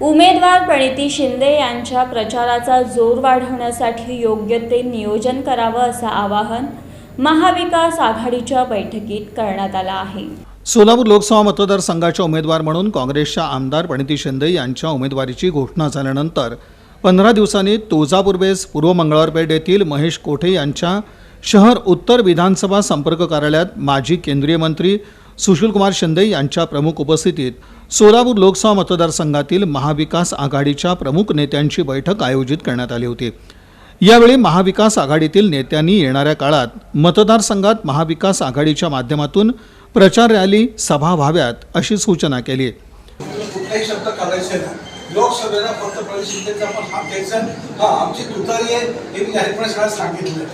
उमेदवार प्रणिती शिंदे यांच्या प्रचाराचा जोर वाढवण्यासाठी योग्य ते नियोजन करावं असं आवाहन महाविकास आघाडीच्या बैठकीत करण्यात आलं आहे. सोलापूर लोकसभा मतदारसंघाच्या उमेदवार म्हणून काँग्रेसच्या आमदार प्रणिती शिंदे यांच्या उमेदवारीची घोषणा झाल्यानंतर पंधरा दिवसांनी तुळजापूर बेस पूर्व मंगळवारपेठ येथील महेश कोठे यांच्या शहर उत्तर विधानसभा संपर्क कार्यालयात माजी केंद्रीय मंत्री सुशीलकुमार शिंदे यांच्या प्रमुख उपस्थितीत सोलापूर लोकसभा मतदारसंघातील महाविकास आघाडीच्या प्रमुख नेत्यांची बैठक आयोजित करण्यात आली होती. यावेळी महाविकास आघाडीतील नेत्यांनी येणाऱ्या काळात मतदारसंघात महाविकास आघाडीच्या माध्यमातून प्रचार रॅली सभा व्हाव्यात अशी सूचना केली. कुठलाही शब्द काढायचे नाही. लोकसभेला फक्त प्रणित शिंदेचा पण हा घ्यायचा हा आमची तुतारी आहे हे मी जाहीरपणे सगळ्यात सांगितलं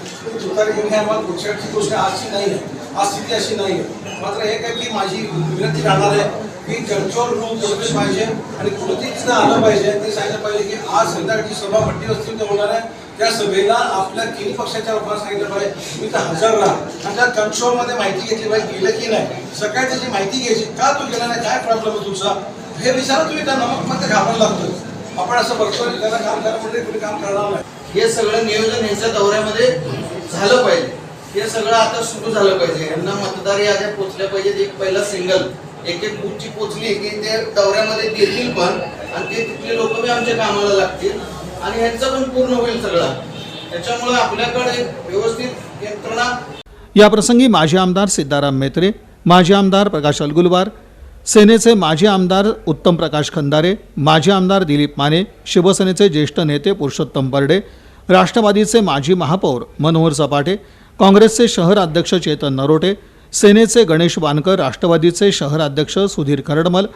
तुतारी घेऊन आम्हाला पुढच्याची गोष्ट आजची नाही आहे. आज स्थिती अशी नाही आहे मात्र हे काय की माझी विनंती राहणार आहे की कंट्रोल रूल बसले पाहिजे आणि कुठेतरी तिथं आलं पाहिजे. ते सांगितलं पाहिजे की आज संध्याकाळची सभा भट्टी वस्ती होणार आहे. त्या सभेला आपल्या किल पक्षाच्या लोकांना सांगितलं पाहिजे. मी तर हजर राहा आणि त्या कंट्रोलमध्ये माहिती घेतली पाहिजे गेलं की नाही. सकाळी त्याची माहिती घ्यायची का तू गेला नाही? काय प्रॉब्लेम आहे तुझा? हे विचारा तुम्ही त्या नमकमध्ये घाबरायला लागतो आपण असं बघतो त्याला काम करा म्हणजे कुठे काम करणार नाही. हे सगळं नियोजन ह्यांच्या दौऱ्यामध्ये झालं पाहिजे. हे सगळं आता सुरू झालं पाहिजे. यांना मतदार याद्या पोचल्या पाहिजेत एक पहिला सिंगल एक एक बुथची पोचली की ते दौऱ्यामध्ये देतील पण आणि ते तिथले लोक बी आमच्या कामाला लागतील. आणि ह्यांचं पण पूर्ण होईल सगळा. त्याच्यामुळे आपल्याकडे व्यवस्थित यंत्रणा. याप्रसंगी माजी आमदार सिद्धाराम मेत्रे माजी आमदार प्रकाश अलगुलवार सेनेचे माजी आमदार उत्तम प्रकाश खंदारे माजी आमदार दिलीप माने शिवसेनेचे ज्येष्ठ नेते पुरुषोत्तम बर्डे राष्ट्रवादीचे माजी महापौर मनोहर सपाटे काँग्रेसचे शहर अध्यक्ष चेतन नरोटे सेनेचे गणेश वानकर राष्ट्रवादीचे शहर अध्यक्ष सुधीर खरडमल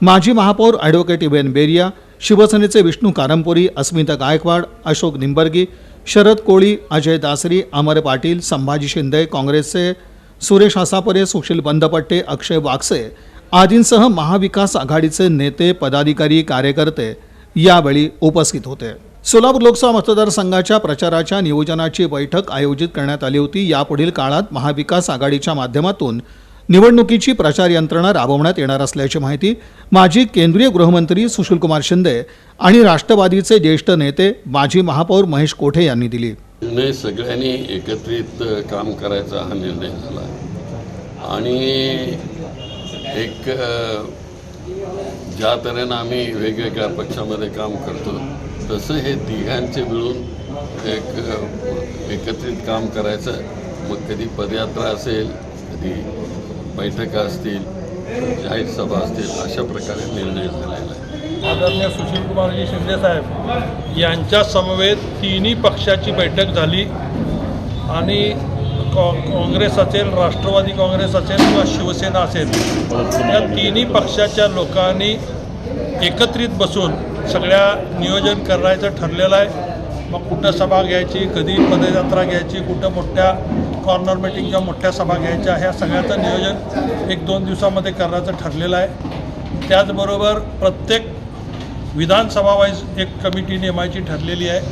माजी महापौर ॲडव्होकेट इबेन बेरिया शिवसेनेचे विष्णू कारंपुरी अस्मिता गायकवाड अशोक निंबर्गी शरद कोळी अजय दासरी अमर पाटील संभाजी शिंदे काँग्रेसचे सुरेश आसापरे सुशील बंदपट्टे अक्षय वागसे आदींसह महाविकास आघाडीचे नेते पदाधिकारी कार्यकर्ते यावेळी उपस्थित होते. सोलापूर लोकसभा मतदारसंघाच्या प्रचाराच्या नियोजनाची बैठक आयोजित करण्यात आली होती. यापुढील काळात महाविकास आघाडीच्या माध्यमातून निवडणुकीची प्रचार यंत्रणा राबवण्यात येणार असल्याची माहिती माजी केंद्रीय गृहमंत्री सुशीलकुमार शिंदे आणि राष्ट्रवादीचे ज्येष्ठ नेते माजी महापौर महेश कोठे यांनी दिली. सगळ्यांनी एकत्रित काम करायचा हा निर्णय झाला. आणि एक ज्या तऱ्हेनं आम्ही वेगवेगळ्या पक्षामध्ये काम करतो तसं हे तिघांचे मिळून एक एकत्रित काम करायचं. मग कधी पदयात्रा असेल कधी बैठका असतील जाहीर सभा असतील अशा प्रकारे निर्णय झालेला आहे. आदरणीय सुशीलकुमारजी शिंदेसाहेब यांच्या समवेत तिन्ही पक्षाची बैठक झाली. आणि कॉ काँग्रेस असेल राष्ट्रवादी काँग्रेस असेल किंवा शिवसेना असेल या तिन्ही पक्षाच्या लोकांनी एकत्रित बसून सगळ्या नियोजन करायचं ठरलेलं आहे. मग कुठं सभा घ्यायची कधी पदयात्रा घ्यायची कुठं मोठ्या कॉर्नर मिटिंग किंवा मोठ्या सभा घ्यायच्या ह्या सगळ्याचं नियोजन एक दोन दिवसामध्ये करायचं ठरलेलं आहे. त्याचबरोबर प्रत्येक विधानसभा वाईज एक कमिटी नेमायची ठरलेली आहे.